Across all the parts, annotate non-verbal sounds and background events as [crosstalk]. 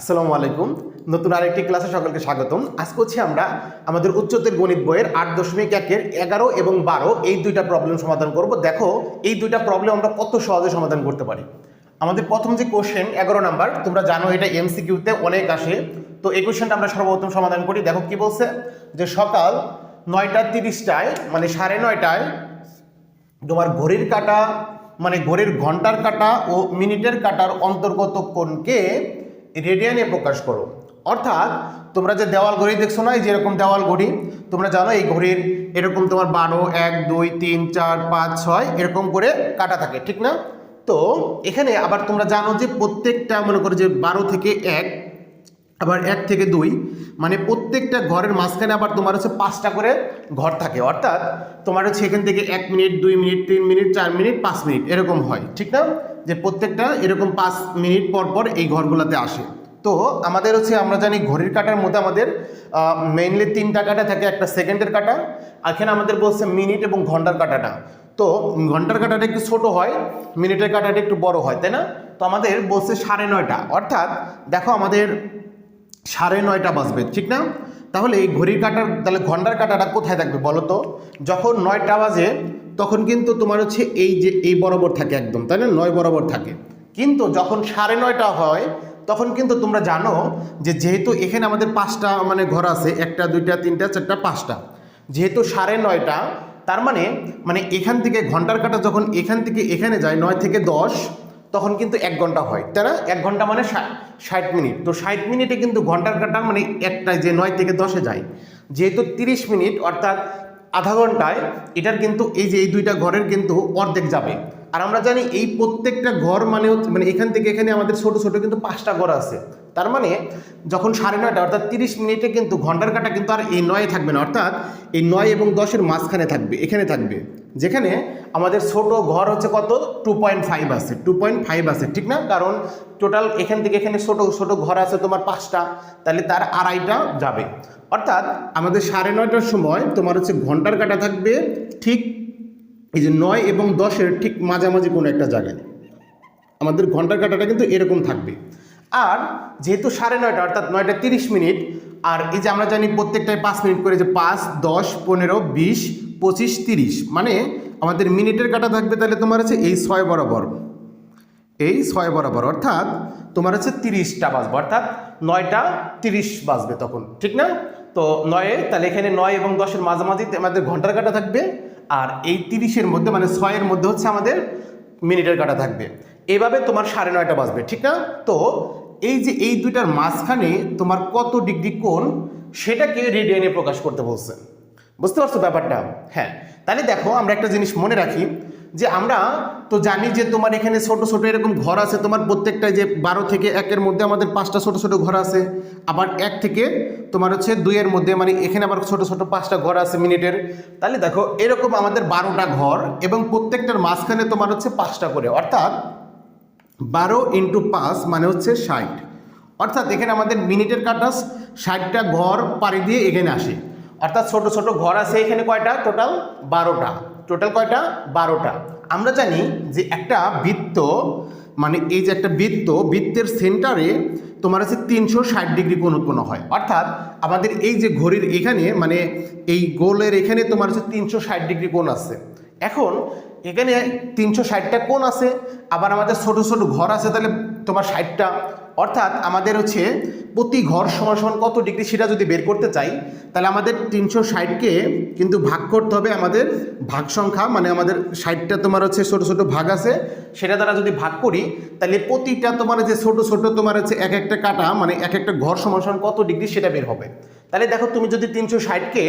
আসসালামু আলাইকুম। নতুন আরেকটি ক্লাসে সকলকে স্বাগতম। আজকে হচ্ছে আমরা আমাদের উচ্চতের গণিত বইয়ের আট দশমিক একের এগারো এবং বারো এই দুইটা প্রবলেম সমাধান করব। দেখো, এই দুইটা প্রবলেম আমরা কত সহজে সমাধান করতে পারি। আমাদের প্রথম যে কোশ্চেন এগারো নাম্বার, তোমরা জানো এটা এমসিকিউতে অনেক আসে। তো এই কোশ্চেনটা আমরা সর্বপ্রথম সমাধান করি। দেখো কি বলছে? যে সকাল নয়টা তিরিশটায় মানে সাড়ে নয়টায় তোমার ঘড়ির কাটা মানে ঘড়ির ঘণ্টার কাটা ও মিনিটের কাটার অন্তর্গত কোণকে রেডিয়ানে প্রকাশ করো। অর্থাৎ তোমরা যে দেওয়াল ঘড়ি দেখছ না, এই যেরকম দেওয়াল ঘড়ি, তোমরা জানো এই ঘড়ির এরকম তোমার বারো, এক, দুই, তিন, চার, পাঁচ, ছয় এরকম করে কাটা থাকে, ঠিক না? তো এখানে আবার তোমরা জানো যে প্রত্যেকটা, মনে করো যে বারো থেকে এক, আবার এক থেকে দুই মানে প্রত্যেকটা ঘরের মাঝখানে আবার তোমার হচ্ছে পাঁচটা করে ঘর থাকে। অর্থাৎ তোমার হচ্ছে এখান থেকে এক মিনিট, দুই মিনিট, তিন মিনিট, চার মিনিট, পাঁচ মিনিট এরকম হয়, ঠিক না? যে প্রত্যেকটা এরকম পাঁচ মিনিট পর পর এই ঘরগুলোতে আসে। তো আমাদের হচ্ছে আমরা জানি ঘড়ির কাটার মধ্যে আমাদের মেইনলি তিনটা কাটা থাকে, একটা সেকেন্ডের কাটা এখানে আমাদের বলছে মিনিট এবং ঘণ্টার কাটাটা। তো ঘণ্টার কাটাটা একটু ছোট হয়, মিনিটের কাটাটা একটু বড় হয়, তাই না? তো আমাদের বলছে সাড়ে নয়টা। অর্থাৎ দেখো আমাদের সাড়ে নয়টা বাজবে, ঠিক না? তাহলে এই ঘড়ির কাটার, তাহলে ঘণ্টার কাটাটা কোথায় থাকবে বলো তো? যখন নয়টা বাজে তখন কিন্তু তোমার হচ্ছে এই যে, এই বরাবর থাকে একদম, তাই না? নয় বরাবর থাকে। কিন্তু যখন সাড়ে নয়টা হয়, তখন কিন্তু তোমরা জানো যে, যেহেতু এখানে আমাদের পাঁচটা মানে ঘর আছে, একটা, দুইটা, তিনটা, চারটা, পাঁচটা। যেহেতু সাড়ে নয়টা, তার মানে মানে এখান থেকে ঘণ্টার কাটা যখন এখান থেকে এখানে যায়, নয় থেকে দশ, তখন কিন্তু এক ঘণ্টা হয়, তাই না? এক ঘণ্টা মানে ষাট মিনিট। তো ষাট মিনিটে কিন্তু ঘণ্টার কাটা মানে একটা যে নয় থেকে দশে যায়। যেহেতু তিরিশ মিনিট, অর্থাৎ আধা ঘন্টায় এটার কিন্তু এই যে এই দুইটা ঘরের কিন্তু অর্ধেক যাবে। আর আমরা জানি এই প্রত্যেকটা ঘর মানে হচ্ছে মানে এখান থেকে এখানে আমাদের ছোট ছোট কিন্তু পাঁচটা ঘর আছে। তার মানে যখন সাড়ে নয়টা অর্থাৎ তিরিশ মিনিটে কিন্তু ঘণ্টার কাটা কিন্তু আর এই নয়ে থাকবে না, অর্থাৎ এই নয় এবং দশের মাঝখানে থাকবে, এখানে থাকবে। যেখানে আমাদের ছোট ঘর হচ্ছে কত? টু পয়েন্ট ফাইভ আছে টু পয়েন্ট ফাইভ আছে, ঠিক না? কারণ টোটাল এখান থেকে এখানে ছোট ছোট ঘর আছে তোমার পাঁচটা, তাহলে তার আড়াইটা যাবে। অর্থাৎ আমাদের সাড়ে নয়টার সময় তোমার হচ্ছে ঘণ্টার কাটা থাকবে ঠিক এই যে নয় এবং দশের ঠিক মাঝামাঝি কোনো একটা জায়গায়। আমাদের ঘণ্টার কাটাটা কিন্তু এরকম থাকবে। আর যেহেতু সাড়ে নয়টা, অর্থাৎ নয়টা তিরিশ মিনিট, আর এই যে আমরা জানি প্রত্যেকটায় পাঁচ মিনিট করে যে পাঁচ, দশ, পনেরো, বিশ, পঁচিশ, তিরিশ মানে আমাদের মিনিটের কাটা থাকবে তাহলে তোমার হচ্ছে এই ছয় বরাবর। এই ছয় বরাবর, অর্থাৎ তোমার হচ্ছে তিরিশটা বাজবে, অর্থাৎ নয়টা তিরিশ বাজবে তখন, ঠিক না? তো নয়ে, তাহলে এখানে নয় এবং দশের মাঝামাঝি আমাদের ঘণ্টার কাটা থাকবে, আর এই তিরিশের মধ্যে মানে ছয়ের মধ্যে হচ্ছে আমাদের মিনিটের কাটা থাকবে। এভাবে তোমার সাড়ে নয়টা বাজবে, ঠিক না? তো এই যে এই দুইটার মাঝখানে তোমার কত ডিগ্রি কোণ, সেটাকে রেডিয়ানে প্রকাশ করতে বলছে। বুঝতে পারছ ব্যাপারটা? হ্যাঁ তাহলে দেখো, আমরা একটা জিনিস মনে রাখি যে আমরা তো জানি যে তোমার এখানে ছোট ছোট এরকম ঘর আছে, তোমার প্রত্যেকটা যে বারো থেকে একের মধ্যে আমাদের পাঁচটা ছোট ছোট ঘর আছে, আবার এক থেকে তোমার হচ্ছে দুইয়ের মধ্যে মানে এখানে আবার ছোট ছোট পাঁচটা ঘর আছে মিনিটের। তাহলে দেখো, এরকম আমাদের বারোটা ঘর এবং প্রত্যেকটার মাঝখানে তোমার হচ্ছে পাঁচটা করে, অর্থাৎ বারো ইন্টু পাঁচ মানে হচ্ছে ষাট। অর্থাৎ এখানে আমাদের মিনিটের কাটা ষাটটা ঘর পাড়ি দিয়ে এখানে আসে। অর্থাৎ ছোট ছোট ঘর আছে এখানে কয়টা? টোটাল বারোটা। টোটাল কয়টা? বারোটা। আমরা জানি যে একটা বৃত্ত মানে এই যে একটা বৃত্ত, বৃত্তের সেন্টারে তোমার হচ্ছে তিনশো ষাট ডিগ্রি কোণ উৎপন্ন হয়। অর্থাৎ আমাদের এই যে ঘড়ির এখানে মানে এই গোলের এখানে তোমার হচ্ছে তিনশো ষাট ডিগ্রি কোণ আছে। এখন এখানে তিনশো ষাটটা কোণ আছে, আবার আমাদের ছোট ছোট ঘর আছে, তাহলে তোমার ষাটটা অর্থাৎ আমাদের হচ্ছে প্রতি ঘর সমান কত ডিগ্রি সেটা যদি বের করতে চাই, তাহলে আমাদের তিনশো ষাটকে কিন্তু ভাগ করতে হবে আমাদের ভাগ সংখ্যা মানে আমাদের ষাটটা তোমার হচ্ছে ছোটো ছোটো ভাগ আছে, সেটা দ্বারা যদি ভাগ করি, তাহলে প্রতিটা তোমার যে ছোটো ছোটো তোমার হচ্ছে এক একটা কাটা মানে এক একটা ঘর সমান কত ডিগ্রি সেটা বের হবে। তাহলে দেখো তুমি যদি তিনশো ষাটকে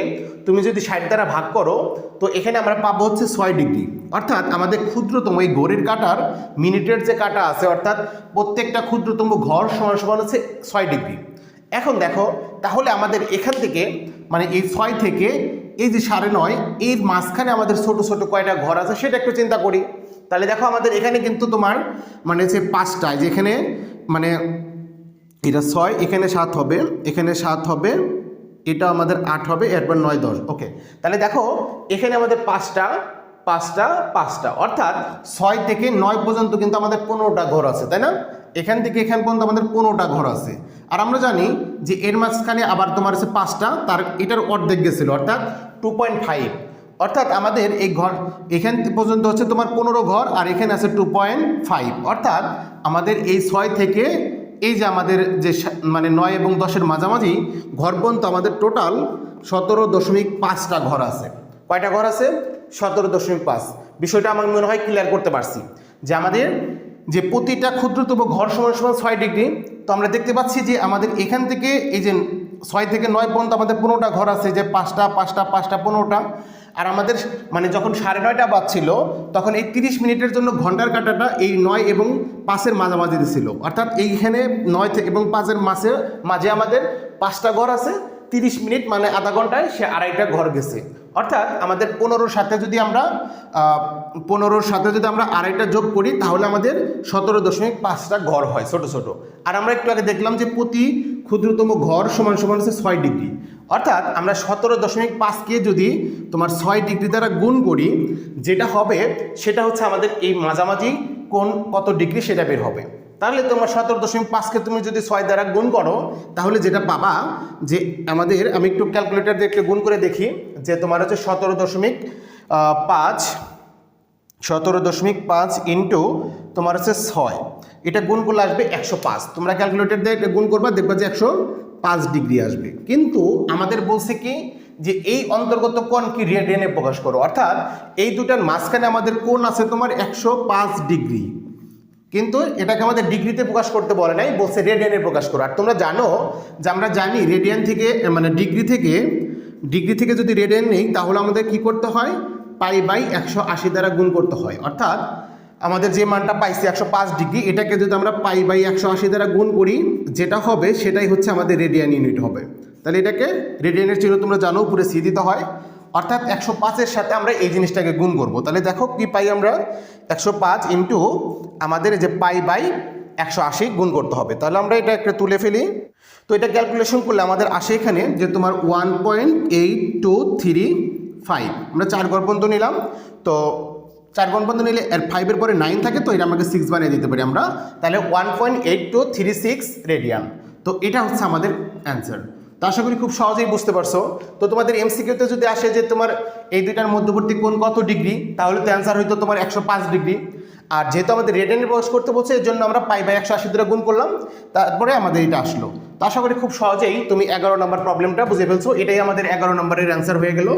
তুমি যদি ষাট দ্বারা ভাগ করো, তো এখানে আমরা পাবো হচ্ছে ছয় ডিগ্রি। অর্থাৎ আমাদের ক্ষুদ্রতম এই ঘড়ির কাটার মিনিটের যে কাটা আছে, অর্থাৎ প্রত্যেকটা ক্ষুদ্রতম ঘর সমান সমান হচ্ছে ছয় ডিগ্রি। এখন দেখো, তাহলে আমাদের এখান থেকে মানে এই ছয় থেকে, এই যে সাড়ে নয়, এর মাঝখানে আমাদের ছোট ছোট কয়টা ঘর আছে সেটা একটু চিন্তা করি। তাহলে দেখো আমাদের এখানে কিন্তু তোমার মানে হচ্ছে পাঁচটায় যেখানে মানে এটা ছয়, এখানে সাত হবে, এখানে সাত হবে এটা আমাদের আট হবে, এরপর নয়, দশ। ওকে তাহলে দেখো, এখানে আমাদের পাঁচটা পাঁচটা পাঁচটা। অর্থাৎ ছয় থেকে নয় পর্যন্ত কিন্তু আমাদের পনেরোটা ঘর আছে, তাই না? এখান থেকে এখান পর্যন্ত আমাদের পনেরোটা ঘর আছে। আর আমরা জানি যে এর মাঝখানে আবার তোমার আছে পাঁচটা, তার এটার অর্ধেক গেছিল, অর্থাৎ টু পয়েন্ট ফাইভ অর্থাৎ আমাদের এই ঘর, এখান পর্যন্ত হচ্ছে তোমার পনেরো ঘর, আর এখানে আছে টু পয়েন্ট ফাইভ অর্থাৎ আমাদের এই ছয় থেকে এই যে আমাদের যে মানে নয় এবং দশের মাঝামাঝি ঘর পর্যন্ত আমাদের টোটাল সতেরো দশমিক পাঁচটা ঘর আছে। কয়টা ঘর আছে? সতেরো দশমিক পাঁচ। বিষয়টা আমার মনে হয় ক্লিয়ার করতে পারছি। যে আমাদের যে প্রতিটা ক্ষুদ্রতম ঘর সমান সমান ছয় ডিগ্রি, তো আমরা দেখতে পাচ্ছি যে আমাদের এখান থেকে এই যে ছয় থেকে নয় পর্যন্ত আমাদের পনেরোটা ঘর আছে, যে পাঁচটা পাঁচটা পাঁচটা, পনেরোটা। আর আমাদের মানে যখন সাড়ে নয়টা বাজছিল, তখন এই তিরিশ মিনিটের জন্য ঘণ্টার কাটাটা এই নয় এবং পাঁচের মাঝামাঝিতে ছিল। অর্থাৎ এইখানে নয় এবং পাঁচের মাসে মাঝে আমাদের পাঁচটা ঘর আছে, তিরিশ মিনিট মানে আধা ঘন্টায় সে আড়াইটা ঘর গেছে। অর্থাৎ আমাদের পনেরোর সাথে যদি আমরা পনেরোর সাথে যদি আমরা আড়াইটা যোগ করি, তাহলে আমাদের সতেরো দশমিক পাঁচটা ঘর হয় ছোট ছোট। আর আমরা একটু আগে দেখলাম যে প্রতি ক্ষুদ্রতম ঘর সমান সমান হচ্ছে ছয় ডিগ্রি। অর্থাৎ আমরা সতেরো দশমিক পাঁচকে যদি তোমার ছয় ডিগ্রি দ্বারা গুণ করি, যেটা হবে, সেটা হচ্ছে আমাদের এই মাঝামাঝি কোন কত ডিগ্রি সেটা বের হবে। তাহলে তোমার সতেরো দশমিক পাঁচকে তুমি যদি ছয় দ্বারা গুণ করো, তাহলে যেটা পাবা যে আমাদের, আমি একটু ক্যালকুলেটার দিয়ে একটু গুণ করে দেখি, যে তোমার হচ্ছে সতেরো দশমিক পাঁচ, সতেরো দশমিক পাঁচ ইন্টু তোমার হচ্ছে ছয়। এটা গুণ করলে আসবে একশো পাঁচ। তোমরা ক্যালকুলেটর দিয়ে এটা গুণ করবা, দেখবা যে একশো পাঁচ ডিগ্রি আসবে। কিন্তু আমাদের বলছে কি যে এই অন্তর্গত কোণ কি রেডিয়ানে প্রকাশ করো? অর্থাৎ এই দুটার মাঝখানে আমাদের কোণ আছে তোমার একশো পাঁচ ডিগ্রি। কিন্তু এটাকে আমাদের ডিগ্রিতে প্রকাশ করতে বলে নাই, বলছে রেডিয়ানে প্রকাশ করো। আর তোমরা জানো যে আমরা জানি রেডিয়ান থেকে মানে ডিগ্রি থেকে ডিগ্রি থেকে যদি রেডিয়ান নেই, তাহলে আমাদের কি করতে হয়? পাই বাই একশো আশি দ্বারা গুণ করতে হয়। অর্থাৎ আমাদের যে মানটা পাইছি একশো পাঁচ ডিগ্রি, এটাকে যদি আমরা পাই বাই একশো আশি দ্বারা গুণ করি, যেটা হবে সেটাই হচ্ছে আমাদের রেডিয়ান ইউনিট হবে। তাহলে এটাকে রেডিয়ানের চিহ্ন তোমরা জানো, উপরে সি দিতে হয়। অর্থাৎ একশো পাঁচের সাথে আমরা এই জিনিসটাকে গুণ করব। তাহলে দেখো কি পাই আমরা? একশো পাঁচ ইন্টু আমাদের যে পাই বাই একশো আশি গুণ করতে হবে। তাহলে আমরা এটা একটা তুলে ফেলি। তো এটা ক্যালকুলেশন করলে আমাদের আসে এখানে যে তোমার one point eight two three five আমরা চার ঘর পর্যন্ত নিলাম। তো চার ঘর পর্যন্ত নিলে এর ফাইভের পরে নাইন থাকে, তো এটা আমাকে সিক্স বানিয়ে দিতে পারি আমরা। তাহলে one point eight two three six radian তো এটা হচ্ছে আমাদের অ্যান্সার তো আশা করি খুব সহজেই বুঝতে পারছ। তো তোমাদের এমসিকিউতে যদি আসে যে তোমার এই দুইটার মধ্যবর্তী কোন কত ডিগ্রি, তাহলে তো অ্যান্সার হয়তো তোমার একশো পাঁচ ডিগ্রি। আর যেহেতু আমাদের রেডেনে প্রকাশ করতে বলছে, এর জন্য আমরা পাই বাই একশো আশি ধরে গুণ করলাম। তারপরে আমাদের এটা আসলো। তো আশা করি খুব সহজেই তুমি এগারো নম্বর প্রবলেমটা বুঝে ফেলছো। এটাই আমাদের এগারো নম্বরের অ্যান্সার হয়ে গেল।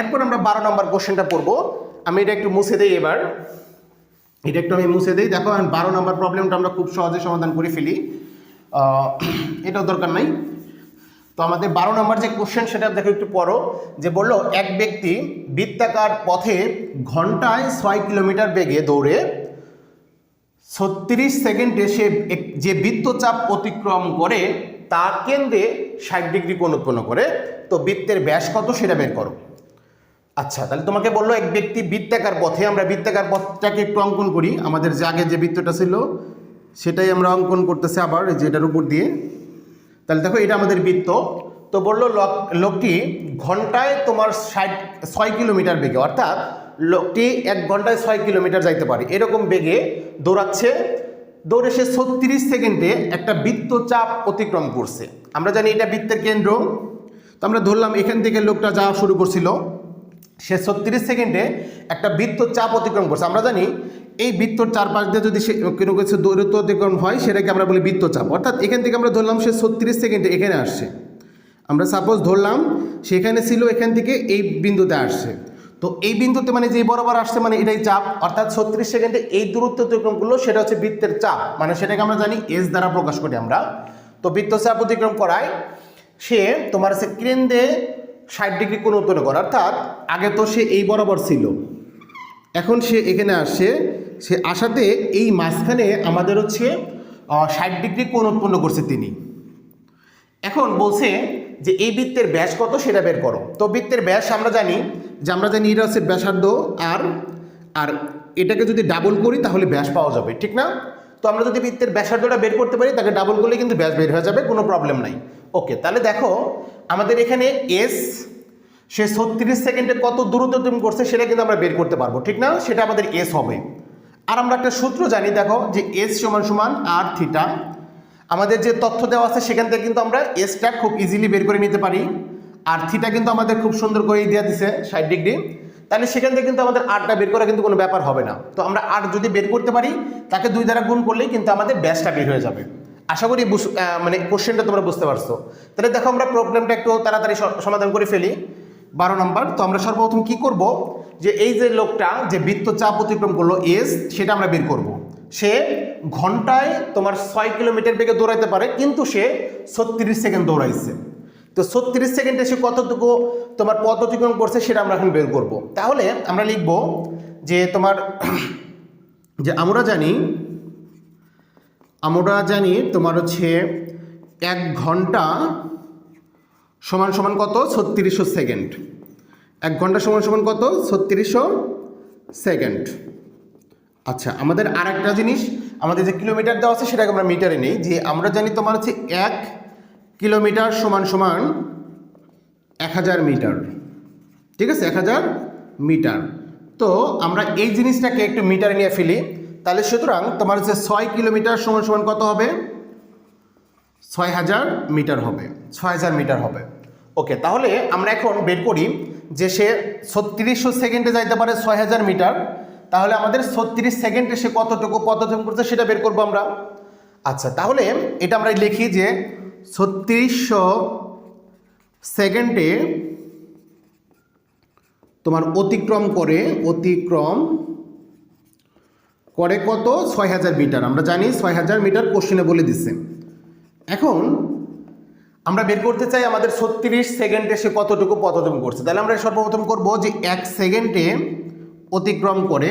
এরপর আমরা বারো নম্বর কোশ্চেনটা পড়ব। আমি এটা একটু মুছে দিই এবার। এটা একটু আমি মুছে দিই। দেখো বারো নম্বর প্রবলেমটা আমরা খুব সহজে সমাধান করে ফেলি। এটাও দরকার নাই। তো আমাদের বারো নম্বর যে কোশ্চেন সেটা দেখো একটু পড়ো, যে বলল, এক ব্যক্তি বৃত্তাকার পথে ঘন্টায় ছয় কিলোমিটার বেগে দৌড়ে ছত্রিশ সেকেন্ডে সে যে বৃত্তচাপ অতিক্রম করে তা কেন্দ্রে ষাট ডিগ্রি কোণ উৎপন্ন করে। তো বৃত্তের ব্যাস কত সেটা বের করো। আচ্ছা তাহলে তোমাকে বলল এক ব্যক্তি বৃত্তাকার পথে, আমরা বৃত্তাকার পথটাকে একটু অঙ্কন করি। আমাদের যে আগে যে বৃত্তটা ছিল, সেটাই আমরা অঙ্কন করতেছি আবার, এই যে এটার উপর দিয়ে। তাহলে দেখো, এটা আমাদের বৃত্ত। তো বলল লোক, লোকটি ঘন্টায় তোমার ষাট, ছয় কিলোমিটার বেগে, অর্থাৎ লোকটি এক ঘন্টায় ছয় কিলোমিটার যাইতে পারে। এরকম বেগে দৌড়াচ্ছে। দৌড়ে সে ছত্রিশ সেকেন্ডে একটা বৃত্তচাপ অতিক্রম করছে। আমরা জানি এটা বৃত্তের কেন্দ্র। তো আমরা ধরলাম, এখান থেকে লোকটা যাওয়া শুরু করছিল। সে ছত্রিশ সেকেন্ডে একটা বৃত্ত চাপ অতিক্রম করছে। আমরা জানি এই বৃত্তর চারপাশ দিয়ে যদি সে কোনো কিছু দূরত্ব অতিক্রম হয়, সেটাকে আমরা বলি বৃত্তচাপ অর্থাৎ এখান থেকে আমরা ধরলাম সে ছত্রিশ সেকেন্ডে এখানে আসছে। আমরা সাপোজ ধরলাম সেখানে ছিল এখান থেকে এই বিন্দুতে আসছে। তো এই বিন্দুতে মানে যে বরাবর আসছে মানে এটাই চাপ। অর্থাৎ ছত্রিশ সেকেন্ডে এই দূরত্ব অতিক্রম করল, সেটা হচ্ছে বৃত্তের চাপ। মানে সেটাকে আমরা জানি এস দ্বারা প্রকাশ করি আমরা। তো বৃত্তচাপ অতিক্রম করায় সে তোমার হচ্ছে কেন্দ্রে ষাট ডিগ্রি কোণ উৎপন্ন করে অর্থাৎ আগে তো সে এই বরাবর ছিল। এখন সে এখানে আসছে সে আসাতে এই মাঝখানে আমাদের হচ্ছে ষাট ডিগ্রি কোণ উৎপন্ন করছে তিনি। এখন বলছে যে এই বৃত্তের ব্যাস কত সেটা বের করো। তো বৃত্তের ব্যাস আমরা জানি, যে আমরা জানি এটা হচ্ছে ব্যাসার্ধ আর আর এটাকে যদি ডাবল করি তাহলে ব্যাস পাওয়া যাবে, ঠিক না? তো আমরা যদি বৃত্তের ব্যাসার্ধটা বের করতে পারি, তাকে ডাবল করলে কিন্তু ব্যাস বের হয়ে যাবে, কোনো প্রবলেম নাই। ওকে তাহলে দেখো, আমাদের এখানে এস সে ছত্রিশ সেকেন্ডে কত দূরত্ব তুমি করছে সেটা কিন্তু আমরা বের করতে পারব, ঠিক না? সেটা আমাদের এস হবে। আর আমরা একটা সূত্র জানি, দেখো, যে এস সমান সমান আর থিটা আমাদের যে তথ্য দেওয়া আছে, সেখান থেকে কিন্তু আমরা এসটা খুব ইজিলি বের করে নিতে পারি। আর থিটা কিন্তু আমাদের খুব সুন্দর করে দেওয়া দিছে, ষাট ডিগ্রি। তাহলে সেখান থেকে কিন্তু আমাদের আটটা বের করা কিন্তু কোনো ব্যাপার হবে না। তো আমরা আট যদি বের করতে পারি, তাকে দুই দ্বারা গুণ করলেই কিন্তু আমাদের ব্যাসটা বের হয়ে যাবে। আশা করি মানে কোশ্চেনটা তোমরা বুঝতে পারছ। তাহলে দেখো আমরা প্রবলেমটা একটু তাড়াতাড়ি সমাধান করে ফেলি। বারো নম্বর তো আমরা সর্বপ্রথম কি করব? যে এই যে লোকটা যে বৃত্ত চাপ অতিক্রম করল এস সেটা আমরা বের করব। সে ঘন্টায় তোমার ছয় কিলোমিটার বেগে দৌড়াইতে পারে, কিন্তু সে ছত্রিশ সেকেন্ড দৌড়াইছে। তো ছত্রিশ সেকেন্ডে সে কতটুকু তোমার পথ অতিক্রম করছে, সেটা আমরা এখন বের করব। তাহলে আমরা লিখব যে তোমার [clears throat] যে আমরা জানি আমরা জানি তোমার হচ্ছে এক ঘণ্টা সমান সমান কত? ছত্রিশশো সেকেন্ড। এক ঘণ্টা সমান সমান কত? ছত্রিশশো সেকেন্ড। আচ্ছা আমাদের আর একটা জিনিস, আমাদের যে কিলোমিটার দেওয়া আছে সেটাকে আমরা মিটারে নেই, যে আমরা জানি তোমার হচ্ছে এক কিলোমিটার সমান সমান এক হাজার মিটার। ঠিক আছে? এক হাজার মিটার। তো আমরা এই জিনিসটাকে একটু মিটারে নিয়ে ফেলি। তাহলে সুতরাং তোমার হচ্ছে ছয় কিলোমিটার সমান সমান কত হবে? ছয় হাজার মিটার হবে। ছয় হাজার মিটার হবে। ওকে, তাহলে আমরা এখন বের করি যে সে ছত্রিশশো সেকেন্ডে যাইতে পারে ছয় হাজার মিটার। তাহলে আমাদের ছত্রিশ সেকেন্ডে সে কতটুকু পদক্ষেপ করছে সেটা বের করব আমরা। আচ্ছা তাহলে এটা আমরা লিখি যে ছত্রিশশো সেকেন্ডে তোমার অতিক্রম করে, অতিক্রম করে কত? ছয় হাজার মিটার। আমরা জানি ছয় হাজার মিটার কোশ্চেনে বলে দিচ্ছে এখন আমরা বের করতে চাই আমাদের ছত্রিশ সেকেন্ডে সে কতটুকু পথক্রম করছে। তাহলে আমরা সর্বপ্রথম করব যে এক সেকেন্ডে অতিক্রম করে,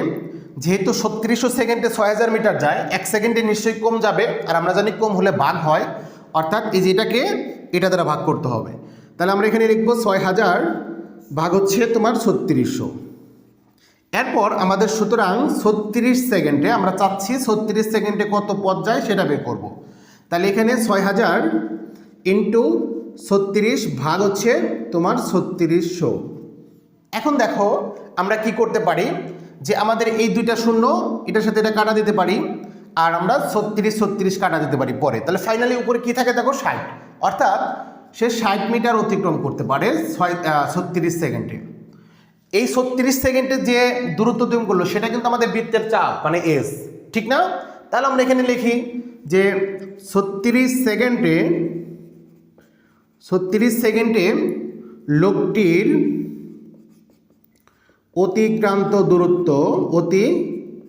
যেহেতু ছত্রিশশো সেকেন্ডে ছয় হাজার মিটার যায়, এক সেকেন্ডে নিশ্চয়ই কম যাবে, আর আমরা জানি কম হলে ভাগ হয়। অর্থাৎ এই যে এটাকে, এটা দ্বারা ভাগ করতে হবে। তাহলে আমরা এখানে লিখব ছয় হাজার ভাগ হচ্ছে তোমার ছত্রিশশো। এরপর আমাদের সুতরাং ছত্রিশ সেকেন্ডে, আমরা চাচ্ছি ছত্রিশ সেকেন্ডে কত পথ যায় সেটা বের করব। তাহলে এখানে ছয় হাজার ইন্টু ছত্রিশ ভাগ হচ্ছে তোমার ছত্রিশশো। এখন দেখো, আমরা কি করতে পারি? যে আমাদের এই দুইটা শূন্য, এটার সাথে এটা কাটা দিতে পারি, আর আমরা ছত্রিশ ছত্রিশ কাটা দিতে পারি পরে। তাহলে ফাইনালি উপরে কি থাকে দেখো? ষাট। অর্থাৎ সে ষাট মিটার অতিক্রম করতে পারে ছয় ছত্রিশ সেকেন্ডে। এই ছত্রিশ সেকেন্ডের যে দূরত্ব তুমি করল, সেটা কিন্তু আমাদের বৃত্তের চাপ মানে এস ঠিক না? তাহলে আমরা এখানে লিখি যে ছত্রিশ সেকেন্ডে ছত্রিশ সেকেন্ডে লোকটির অতিক্রান্ত দূরত্ব অতিক্রান্ত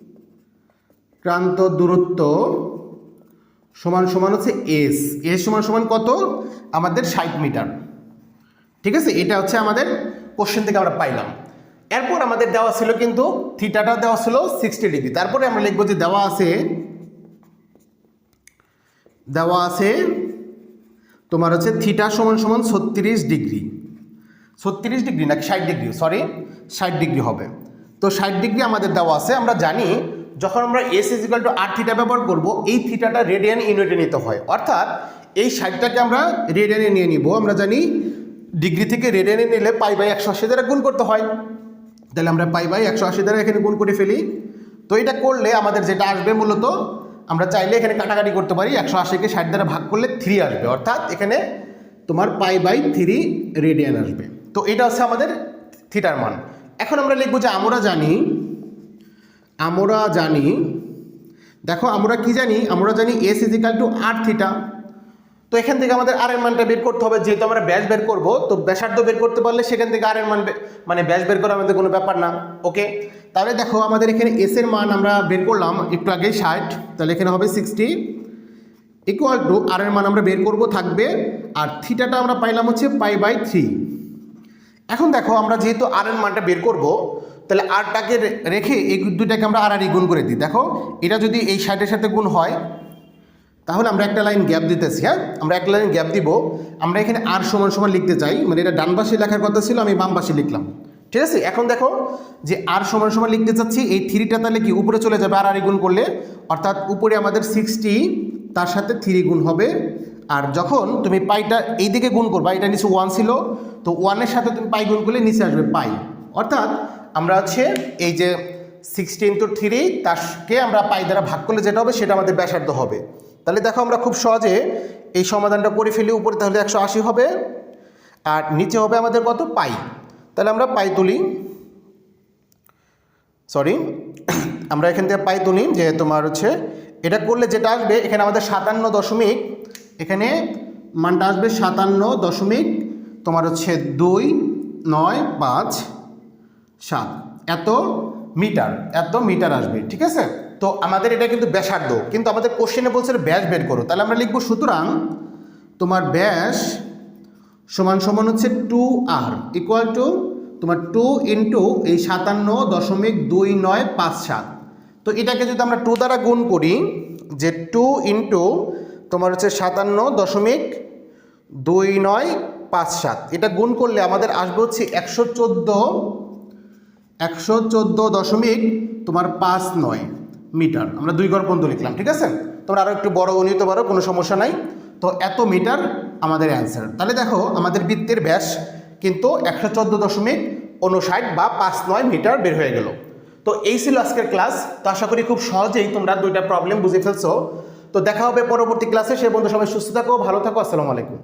দূরত্ব সমান সমান হচ্ছে এস এস সমান সমান কত? আমাদের ষাট মিটার। ঠিক আছে? এটা হচ্ছে আমাদের কোশ্চেন থেকে আমরা পাইলাম। এরপর আমাদের দেওয়া ছিল কিন্তু থিটাটা দেওয়া ছিল সিক্সটি ডিগ্রি তারপরে আমরা লিখব যে দেওয়া আছে দেওয়া আছে তোমার হচ্ছে থিটা সমান সমান ছত্রিশ ডিগ্রি ছত্রিশ ডিগ্রি নাকি ষাট ডিগ্রি সরি ষাট ডিগ্রি হবে। তো ষাট ডিগ্রি আমাদের দেওয়া আছে। আমরা জানি যখন আমরা S is equal to R theta ব্যবহার করব, এই থিটাটা রেডিয়ান ইউনিটে নিতে হয়। অর্থাৎ এই ষাটটাকে আমরা রেডিয়ানে নিয়ে নিব। আমরা জানি ডিগ্রি থেকে রেডিয়ানে নিলে পাই বাই একশো আশি দ্বারা গুণ করতে হয়। তাহলে আমরা পাই বাই একশো আশি দ্বারা এখানে গুণ করে ফেলি। তো এটা করলে আমাদের যেটা আসবে মূলত, আমরা চাইলে এখানে কাটাকাটি করতে পারি, একশো আশিকে ষাট দ্বারা ভাগ করলে থ্রি আসবে। অর্থাৎ এখানে তোমার পাই বাই থ্রি রেডিয়ান আসবে। তো এটা হচ্ছে আমাদের থিটার মান। এখন আমরা লিখব যে আমরা জানি আমরা জানি, দেখো আমরা কি জানি? আমরা জানি S is equal to R theta তো এখান থেকে আমাদের আর এর মানটা বের করতে হবে, যেহেতু আমরা ব্যাস বের করব, তো ব্যাসার্ধ বের করতে পারলে সেখান থেকে আর এর মান মানে ব্যাস বের করা আমাদের কোনো ব্যাপার না ওকে তাহলে দেখো আমাদের এখানে এস এর মান আমরা বের করলাম, একটু আগেই ষাট, তাহলে এখানে হবে সিক্সটি ইকুয়াল টু আর এর মান আমরা বের করব থাকবে, আর থিটাটা আমরা পাইলাম হচ্ছে পাই বাই থ্রি এখন দেখো আমরা যেহেতু আর এর মানটা বের করব, তাহলে আরটাকে রেখে এই দুইটাকে আমরা আর আর গুণ করে দিই। দেখো, এটা যদি এই ষাটের সাথে গুণ হয় তাহলে আমরা একটা লাইন গ্যাপ দিতেছি হ্যাঁ? আমরা একটা লাইন গ্যাপ দিব। আমরা এখানে আর সমান সমান লিখতে চাই মানে এটা ডান পাশে লেখার কথা ছিল, আমি বাম লিখলাম। ঠিক আছে? এখন দেখো যে আর সমান সমান লিখতে চাচ্ছি, এই থ্রিটা তাহলে কি? উপরে চলে যাবে আর আর গুণ করলে, অর্থাৎ উপরে আমাদের সিক্সটি তার সাথে থ্রি গুণ হবে। আর যখন তুমি পাইটা এই দিকে গুণ করবা, এটা নিচে ওয়ান ছিল, তো ওয়ানের সাথে তুমি পাই গুণ করলে নিচে আসবে পাই। অর্থাৎ আমরা হচ্ছে এই যে সিক্সটি ইন্টু থ্রি তাকে আমরা পাই দ্বারা ভাগ করলে যেটা হবে, সেটা আমাদের ব্যাসার্ধ হবে। তাহলে দেখো আমরা খুব সহজে এই সমাধানটা করে ফেলি, উপরে তাহলে একশো আশি হবে। আর নিচে হবে আমাদের কত? পাই। তাহলে আমরা পাই তুলি। সরি [coughs] আমরা এখান থেকে পাই তুলি, যে তোমার হচ্ছে, এটা করলে যেটা আসবে, এখানে আমাদের সাতান্ন দশমিক, এখানে মানটা আসবে সাতান্ন দশমিক, তোমার হচ্ছে দুই, নয়, পাঁচ, সাত। এত মিটার এত মিটার আসবে, ঠিক আছে? তো আমাদের এটা কিন্তু ব্যাসার্ধ। কিন্তু আমাদের কোশ্চেনে বলছে ব্যাস বের করো। তাহলে আমরা লিখব, সুতরাং তোমার ব্যাস সমান সমান হচ্ছে টু আর ইকুয়াল টু তোমার টু ইন্টু এই সাতান্ন দশমিক দুই নয় পাঁচ সাত। তো এটাকে যদি আমরা টু দ্বারা গুণ করি, যে টু ইন্টু তোমার হচ্ছে সাতান্ন দশমিক দুই নয় পাঁচ সাত। এটা গুণ করলে আমাদের আসবে হচ্ছে একশো চোদ্দ একশো চোদ্দ দশমিক তোমার পাঁচ নয়। মিটার। আমরা দুই ঘর পর্যন্ত লিখলাম, ঠিক আছে? তোমরা আরও একটু বড় নিতে পারো, কোনো সমস্যা নাই। তো এত মিটার আমাদের অ্যান্সার তাহলে দেখো, আমাদের বৃত্তের ব্যাস কিন্তু একশো চোদ্দ দশমিক উনষাট বা পাঁচ নয় মিটার বের হয়ে গেল। তো এই ছিল আজকের ক্লাস তো আশা করি খুব সহজেই তোমরা দুইটা প্রবলেম বুঝে ফেলছো। তো দেখা হবে পরবর্তী ক্লাসে সে বন্ধু সবাই সুস্থ থাকো, ভালো থাকো, আসসালামু আলাইকুম।